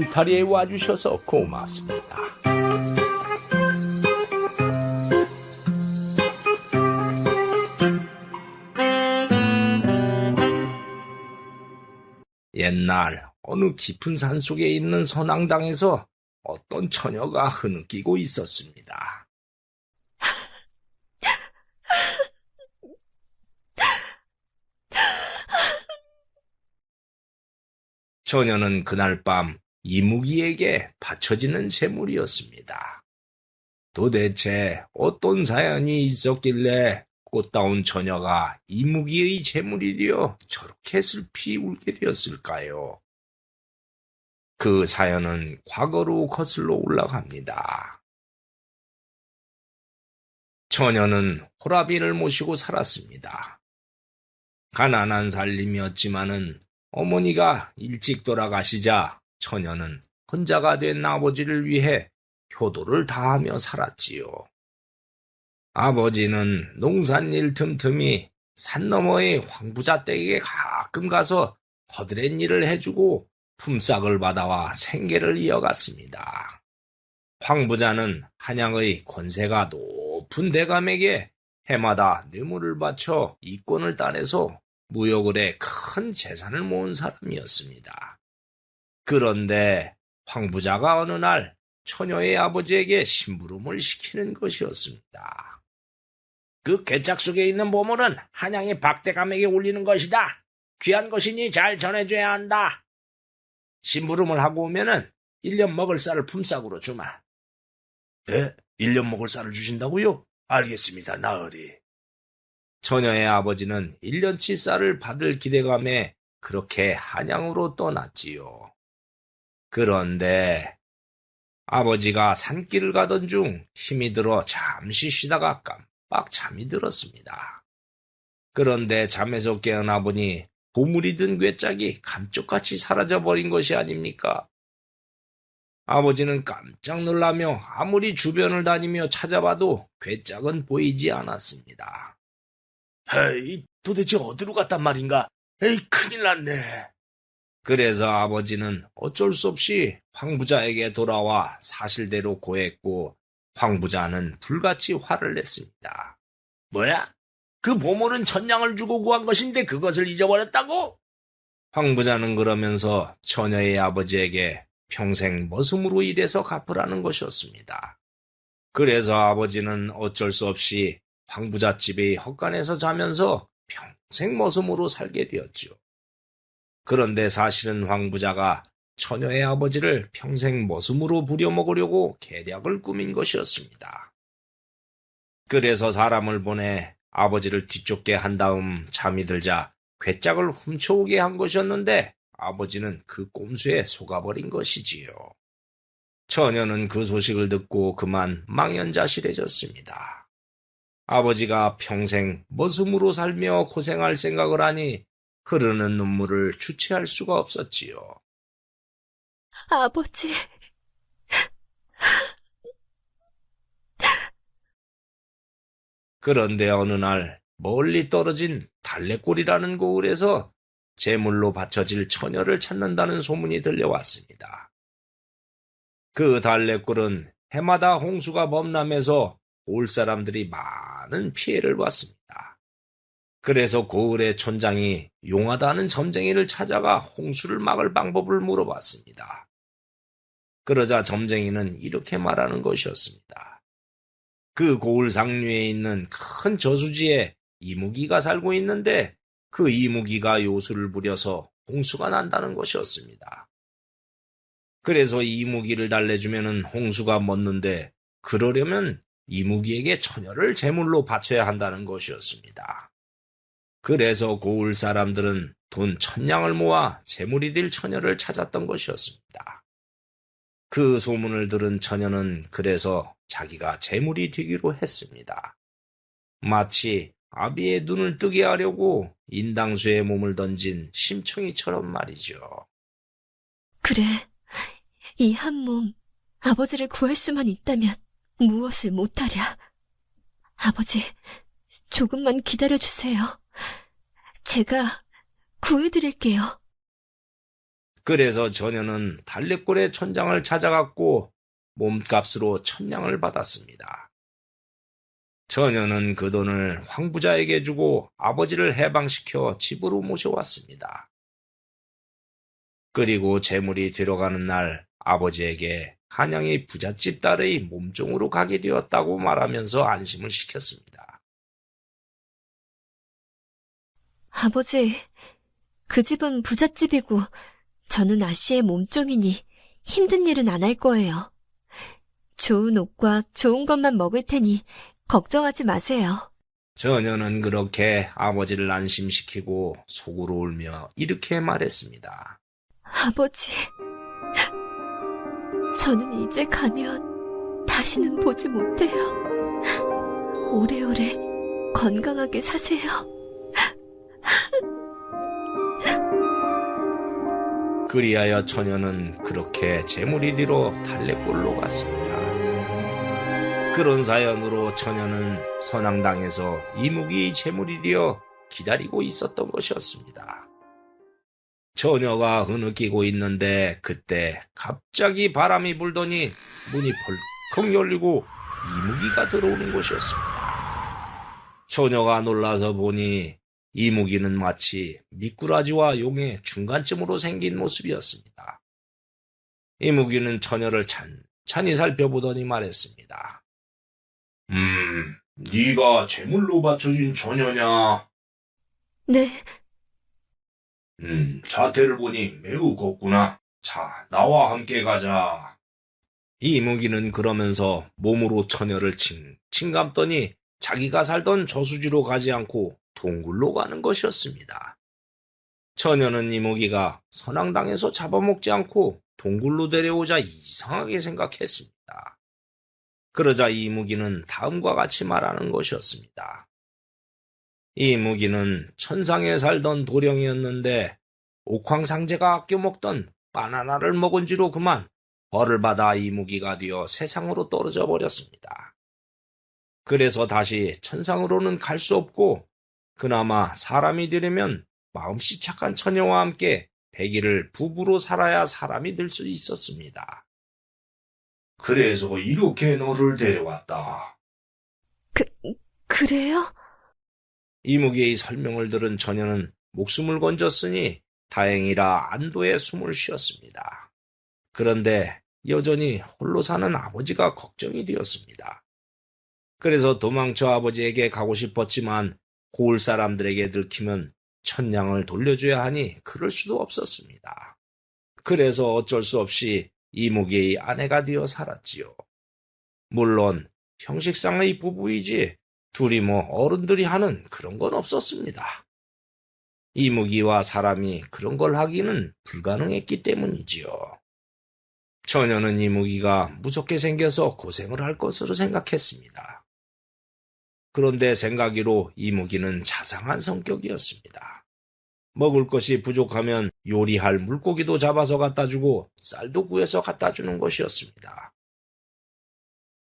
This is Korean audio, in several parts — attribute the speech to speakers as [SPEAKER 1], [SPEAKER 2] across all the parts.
[SPEAKER 1] 울타리에 와주셔서 고맙습니다. 옛날 어느 깊은 산 속에 있는 선앙당에서 어떤 처녀가 흐느끼고 있었습니다. 처녀는 그날 밤 이무기에게 바쳐지는 제물이었습니다. 도대체 어떤 사연이 있었길래 꽃다운 처녀가 이무기의 제물이 되어 저렇게 슬피 울게 되었을까요? 그 사연은 과거로 거슬러 올라갑니다. 처녀는 호라비를 모시고 살았습니다. 가난한 살림이었지만은 어머니가 일찍 돌아가시자 처녀는 혼자가 된 아버지를 위해 효도를 다하며 살았지요. 아버지는 농산일 틈틈이 산 너머의 황부자 댁에 가끔 가서 거드렛 일을 해주고 품삯을 받아와 생계를 이어갔습니다. 황부자는 한양의 권세가 높은 대감에게 해마다 뇌물을 바쳐 이권을 따내서 무역을 해 큰 재산을 모은 사람이었습니다. 그런데 황부자가 어느 날 처녀의 아버지에게 심부름을 시키는 것이었습니다. 그 괴짝 속에 있는 보물은 한양의 박대감에게 올리는 것이다. 귀한 것이니 잘 전해줘야 한다. 심부름을 하고 오면은 1년 먹을 쌀을 품삯으로 주마. 예? 1년 먹을 쌀을 주신다고요? 알겠습니다, 나으리. 처녀의 아버지는 1년치 쌀을 받을 기대감에 그렇게 한양으로 떠났지요. 그런데 아버지가 산길을 가던 중 힘이 들어 잠시 쉬다가 깜빡 잠이 들었습니다. 그런데 잠에서 깨어나 보니 보물이 든 괴짝이 감쪽같이 사라져버린 것이 아닙니까? 아버지는 깜짝 놀라며 아무리 주변을 다니며 찾아봐도 괴짝은 보이지 않았습니다. 에이, 도대체 어디로 갔단 말인가? 에이, 큰일 났네. 그래서 아버지는 어쩔 수 없이 황부자에게 돌아와 사실대로 고했고 황부자는 불같이 화를 냈습니다. 뭐야? 그 보물은 천냥을 주고 구한 것인데 그것을 잊어버렸다고? 황부자는 그러면서 처녀의 아버지에게 평생 머슴으로 일해서 갚으라는 것이었습니다. 그래서 아버지는 어쩔 수 없이 황부자 집의 헛간에서 자면서 평생 머슴으로 살게 되었죠. 그런데 사실은 황부자가 처녀의 아버지를 평생 머슴으로 부려먹으려고 계략을 꾸민 것이었습니다. 그래서 사람을 보내 아버지를 뒤쫓게 한 다음 잠이 들자 괴짝을 훔쳐오게 한 것이었는데 아버지는 그 꼼수에 속아버린 것이지요. 처녀는 그 소식을 듣고 그만 망연자실해졌습니다. 아버지가 평생 머슴으로 살며 고생할 생각을 하니 흐르는 눈물을 주체할 수가 없었지요.
[SPEAKER 2] 아버지,
[SPEAKER 1] 그런데 어느 날 멀리 떨어진 달래골이라는 고을에서 제물로 바쳐질 처녀를 찾는다는 소문이 들려왔습니다. 그 달래골은 해마다 홍수가 범람해서 올 사람들이 많은 피해를 봤습니다. 그래서 고을의 촌장이 용하다는 점쟁이를 찾아가 홍수를 막을 방법을 물어봤습니다. 그러자 점쟁이는 이렇게 말하는 것이었습니다. 그 고을 상류에 있는 큰 저수지에 이무기가 살고 있는데 그 이무기가 요술을 부려서 홍수가 난다는 것이었습니다. 그래서 이무기를 달래주면 홍수가 멎는데 그러려면 이무기에게 처녀를 제물로 바쳐야 한다는 것이었습니다. 그래서 고을 사람들은 돈 천냥을 모아 제물이 될 처녀를 찾았던 것이었습니다. 그 소문을 들은 처녀는 그래서 자기가 제물이 되기로 했습니다. 마치 아비의 눈을 뜨게 하려고 인당수에 몸을 던진 심청이처럼 말이죠.
[SPEAKER 2] 그래. 이 한 몸, 아버지를 구할 수만 있다면 무엇을 못하랴. 아버지, 조금만 기다려주세요. 제가 구해드릴게요.
[SPEAKER 1] 그래서 전혀는 달래골의 천장을 찾아갔고 몸값으로 천냥을 받았습니다. 전혀는 그 돈을 황부자에게 주고 아버지를 해방시켜 집으로 모셔왔습니다. 그리고 재물이 들어가는 날 아버지에게 한양의 부잣집 딸의 몸종으로 가게 되었다고 말하면서 안심을 시켰습니다.
[SPEAKER 2] 아버지, 그 집은 부잣집이고 저는 아씨의 몸종이니 힘든 일은 안 할 거예요. 좋은 옷과 좋은 것만 먹을 테니 걱정하지 마세요.
[SPEAKER 1] 전혀는 그렇게 아버지를 안심시키고 속으로 울며 이렇게 말했습니다.
[SPEAKER 2] 아버지, 저는 이제 가면 다시는 보지 못해요. 오래오래 건강하게 사세요.
[SPEAKER 1] 그리하여 처녀는 그렇게 재물이리로 달래골로 갔습니다. 그런 사연으로 처녀는 선앙당에서 이무기 재물이리어 기다리고 있었던 것이었습니다. 처녀가 흐느끼고 있는데 그때 갑자기 바람이 불더니 문이 벌컥 열리고 이무기가 들어오는 것이었습니다. 처녀가 놀라서 보니 이 무기는 마치 미꾸라지와 용의 중간쯤으로 생긴 모습이었습니다. 이 무기는 처녀를 찬찬히 살펴보더니 말했습니다. 음, 네가 제물로 바쳐진 처녀냐?
[SPEAKER 2] 네,
[SPEAKER 1] 음, 자태를 보니 매우 곱구나. 자, 나와 함께 가자. 이 무기는 그러면서 몸으로 처녀를 칭 칭 감더니 자기가 살던 저수지로 가지 않고 동굴로 가는 것이었습니다. 처녀는 이무기가 선앙당에서 잡아먹지 않고 동굴로 데려오자 이상하게 생각했습니다. 그러자 이무기는 다음과 같이 말하는 것이었습니다. 이무기는 천상에 살던 도령이었는데 옥황상제가 아껴 먹던 바나나를 먹은 지로 그만 벌을 받아 이무기가 되어 세상으로 떨어져 버렸습니다. 그래서 다시 천상으로는 갈 수 없고 그나마 사람이 되려면 마음씨 착한 처녀와 함께 백일을 부부로 살아야 사람이 될 수 있었습니다. 그래서 이렇게 너를 데려왔다.
[SPEAKER 2] 그, 그래요?
[SPEAKER 1] 이무기의 설명을 들은 처녀는 목숨을 건졌으니 다행이라 안도의 숨을 쉬었습니다. 그런데 여전히 홀로 사는 아버지가 걱정이 되었습니다. 그래서 도망쳐 아버지에게 가고 싶었지만 고을 사람들에게 들키면 천냥을 돌려줘야 하니 그럴 수도 없었습니다. 그래서 어쩔 수 없이 이무기의 아내가 되어 살았지요. 물론 형식상의 부부이지 둘이 뭐 어른들이 하는 그런 건 없었습니다. 이무기와 사람이 그런 걸 하기는 불가능했기 때문이지요. 처녀는 이무기가 무섭게 생겨서 고생을 할 것으로 생각했습니다. 그런데 생각이로 이무기는 자상한 성격이었습니다. 먹을 것이 부족하면 요리할 물고기도 잡아서 갖다 주고 쌀도 구해서 갖다 주는 것이었습니다.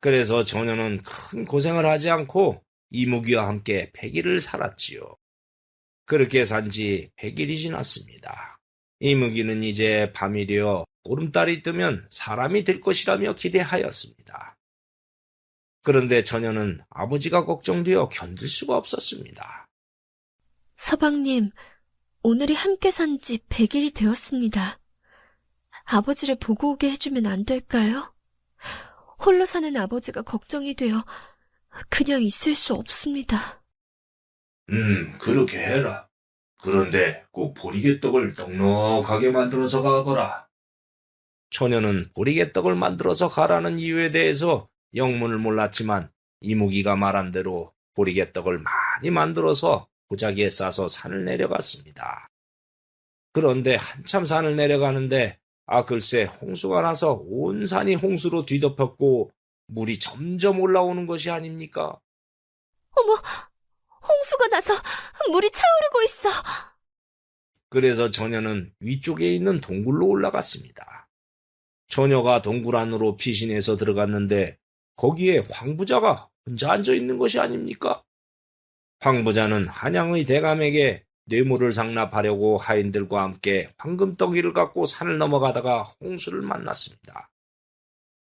[SPEAKER 1] 그래서 처녀는 큰 고생을 하지 않고 이무기와 함께 100일을 살았지요. 그렇게 산 지 100일이 지났습니다. 이무기는 이제 밤이 되어 보름달이 뜨면 사람이 될 것이라며 기대하였습니다. 그런데 처녀는 아버지가 걱정되어 견딜 수가 없었습니다.
[SPEAKER 2] 서방님, 오늘이 함께 산 지 100일이 되었습니다. 아버지를 보고 오게 해주면 안 될까요? 홀로 사는 아버지가 걱정이 되어 그냥 있을 수 없습니다.
[SPEAKER 1] 음, 그렇게 해라. 그런데 꼭 보리개떡을 넉넉하게 만들어서 가거라. 처녀는 보리개떡을 만들어서 가라는 이유에 대해서 영문을 몰랐지만 이무기가 말한 대로 보리개떡을 많이 만들어서 보자기에 싸서 산을 내려갔습니다. 그런데 한참 산을 내려가는데 아 글쎄 홍수가 나서 온 산이 홍수로 뒤덮였고 물이 점점 올라오는 것이 아닙니까?
[SPEAKER 2] 어머, 홍수가 나서 물이 차오르고 있어.
[SPEAKER 1] 그래서 처녀는 위쪽에 있는 동굴로 올라갔습니다. 처녀가 동굴 안으로 피신해서 들어갔는데 거기에 황부자가 혼자 앉아 있는 것이 아닙니까? 황부자는 한양의 대감에게 뇌물을 상납하려고 하인들과 함께 황금덩이를 갖고 산을 넘어가다가 홍수를 만났습니다.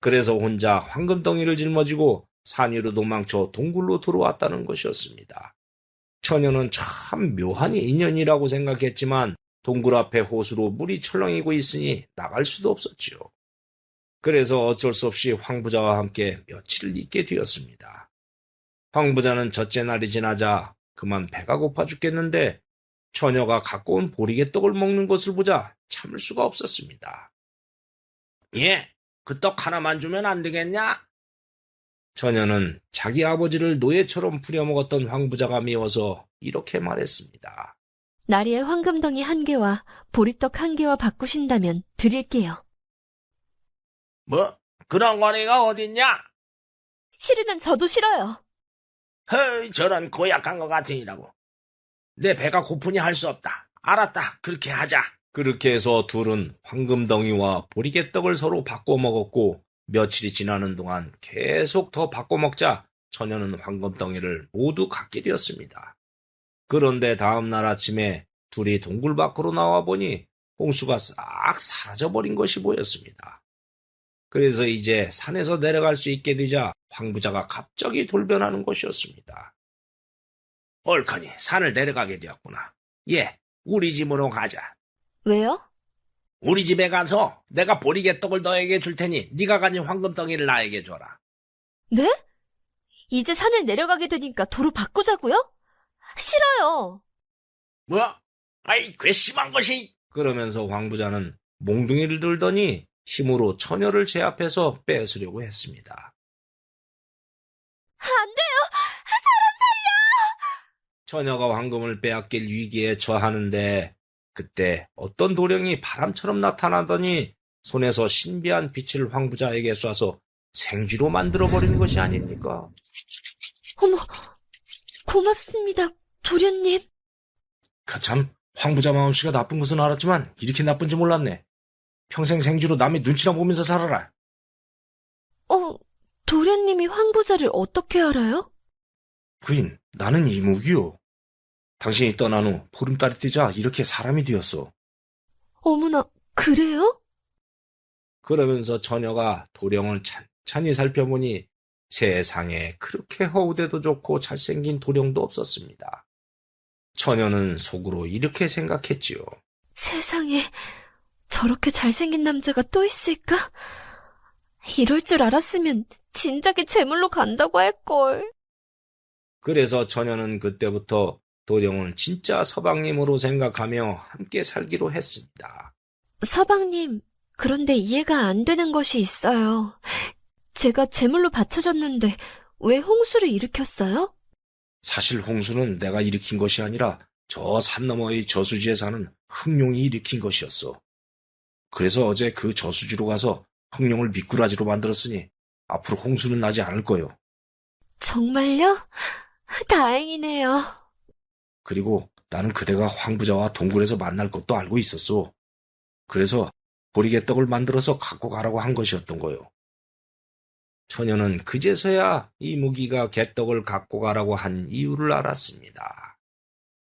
[SPEAKER 1] 그래서 혼자 황금덩이를 짊어지고 산 위로 도망쳐 동굴로 들어왔다는 것이었습니다. 처녀는 참 묘한 인연이라고 생각했지만 동굴 앞에 호수로 물이 철렁이고 있으니 나갈 수도 없었지요. 그래서 어쩔 수 없이 황 부자와 함께 며칠을 있게 되었습니다. 황 부자는 첫째 날이 지나자 그만 배가 고파 죽겠는데 처녀가 갖고 온 보리개떡을 먹는 것을 보자 참을 수가 없었습니다. 예, 그 떡 하나만 주면 안 되겠냐? 처녀는 자기 아버지를 노예처럼 부려먹었던 황부자가 미워서 이렇게 말했습니다.
[SPEAKER 2] 나리의 황금덩이 한 개와 보리떡 한 개와 바꾸신다면 드릴게요.
[SPEAKER 1] 뭐? 그런 거리가 어딨냐?
[SPEAKER 2] 싫으면 저도 싫어요.
[SPEAKER 1] 허, 저런 고약한 것 같으니라고. 내 배가 고프니 할 수 없다. 알았다. 그렇게 하자. 그렇게 해서 둘은 황금덩이와 보리개떡을 서로 바꿔 먹었고 며칠이 지나는 동안 계속 더 바꿔 먹자 처녀는 황금덩이를 모두 갖게 되었습니다. 그런데 다음날 아침에 둘이 동굴 밖으로 나와 보니 홍수가 싹 사라져버린 것이 보였습니다. 그래서 이제 산에서 내려갈 수 있게 되자 황부자가 갑자기 돌변하는 것이었습니다. 옳거니 산을 내려가게 되었구나. 예, 우리 집으로 가자.
[SPEAKER 2] 왜요?
[SPEAKER 1] 우리 집에 가서 내가 보리개떡을 너에게 줄 테니 네가 가진 황금덩이를 나에게 줘라.
[SPEAKER 2] 네? 이제 산을 내려가게 되니까 도로 바꾸자고요? 싫어요.
[SPEAKER 1] 뭐? 아이 괘씸한 것이! 그러면서 황부자는 몽둥이를 들더니 힘으로 처녀를 제압해서 뺏으려고 했습니다.
[SPEAKER 2] 안 돼요.
[SPEAKER 1] 처녀가 황금을 빼앗길 위기에 처하는데 그때 어떤 도령이 바람처럼 나타나더니 손에서 신비한 빛을 황부자에게 쏴서 생쥐로 만들어버린 것이 아닙니까?
[SPEAKER 2] 어머, 고맙습니다, 도련님.
[SPEAKER 1] 그참 황부자 마음씨가 나쁜 것은 알았지만 이렇게 나쁜지 몰랐네. 평생 생쥐로 남의 눈치나 보면서 살아라.
[SPEAKER 2] 어, 도련님이 황부자를 어떻게 알아요?
[SPEAKER 1] 부인, 나는 이무기요. 당신이 떠난 후 보름달이 뜨자 이렇게 사람이 되었어.
[SPEAKER 2] 어머나, 그래요?
[SPEAKER 1] 그러면서 처녀가 도령을 찬찬히 살펴보니 세상에 그렇게 허우대도 좋고 잘생긴 도령도 없었습니다. 처녀는 속으로 이렇게 생각했지요.
[SPEAKER 2] 세상에, 저렇게 잘생긴 남자가 또 있을까? 이럴 줄 알았으면 진작에 제물로 간다고 할걸.
[SPEAKER 1] 그래서 처녀는 그때부터 도령을 진짜 서방님으로 생각하며 함께 살기로 했습니다.
[SPEAKER 2] 서방님, 그런데 이해가 안 되는 것이 있어요. 제가 제물로 바쳐졌는데 왜 홍수를 일으켰어요?
[SPEAKER 1] 사실 홍수는 내가 일으킨 것이 아니라 저 산 너머의 저수지에 사는 흑룡이 일으킨 것이었어. 그래서 어제 그 저수지로 가서 흑룡을 미꾸라지로 만들었으니 앞으로 홍수는 나지 않을 거요.
[SPEAKER 2] 정말요? 다행이네요.
[SPEAKER 1] 그리고 나는 그대가 황부자와 동굴에서 만날 것도 알고 있었어. 그래서 보리개떡을 만들어서 갖고 가라고 한 것이었던 거요. 처녀는 그제서야 이무기가 개떡을 갖고 가라고 한 이유를 알았습니다.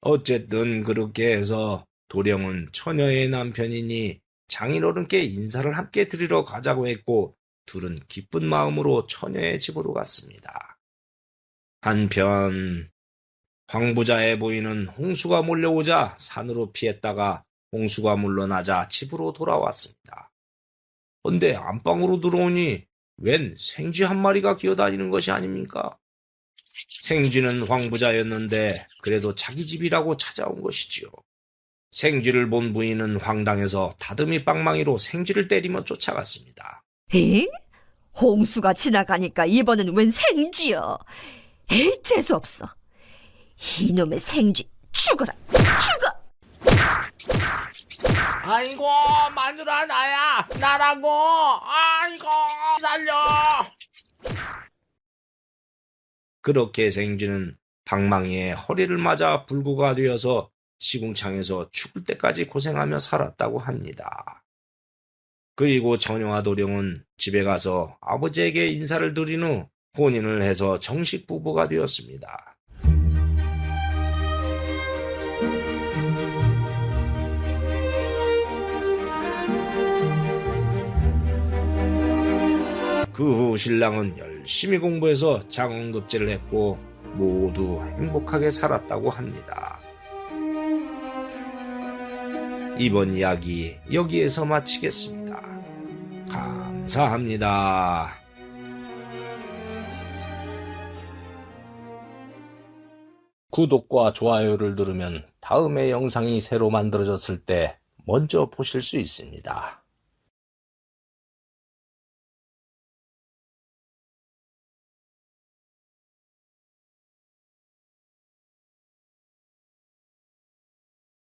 [SPEAKER 1] 어쨌든 그렇게 해서 도령은 처녀의 남편이니 장인어른께 인사를 함께 드리러 가자고 했고 둘은 기쁜 마음으로 처녀의 집으로 갔습니다. 한편 황부자의 부인은 홍수가 몰려오자 산으로 피했다가 홍수가 물러나자 집으로 돌아왔습니다. 근데 안방으로 들어오니 웬 생쥐 한 마리가 기어다니는 것이 아닙니까? 생쥐는 황부자였는데 그래도 자기 집이라고 찾아온 것이지요. 생쥐를 본 부인은 황당해서 다듬이 빵망이로 생쥐를 때리며 쫓아갔습니다.
[SPEAKER 3] 에? 홍수가 지나가니까 이번엔 웬 생쥐여? 에이, 재수없어. 이놈의 생쥐, 죽어라, 죽어!
[SPEAKER 1] 아이고 마누라 나야 나라고 아이고 살려 그렇게 생쥐는 방망이에 허리를 맞아 불구가 되어서 시궁창에서 죽을 때까지 고생하며 살았다고 합니다. 그리고 정영화 도령은 집에 가서 아버지에게 인사를 드린 후 혼인을 해서 정식 부부가 되었습니다. 그 후 신랑은 열심히 공부해서 장원급제를 했고 모두 행복하게 살았다고 합니다. 이번 이야기 여기에서 마치겠습니다. 감사합니다. 구독과 좋아요를 누르면 다음에 영상이 새로 만들어졌을 때 먼저 보실 수 있습니다.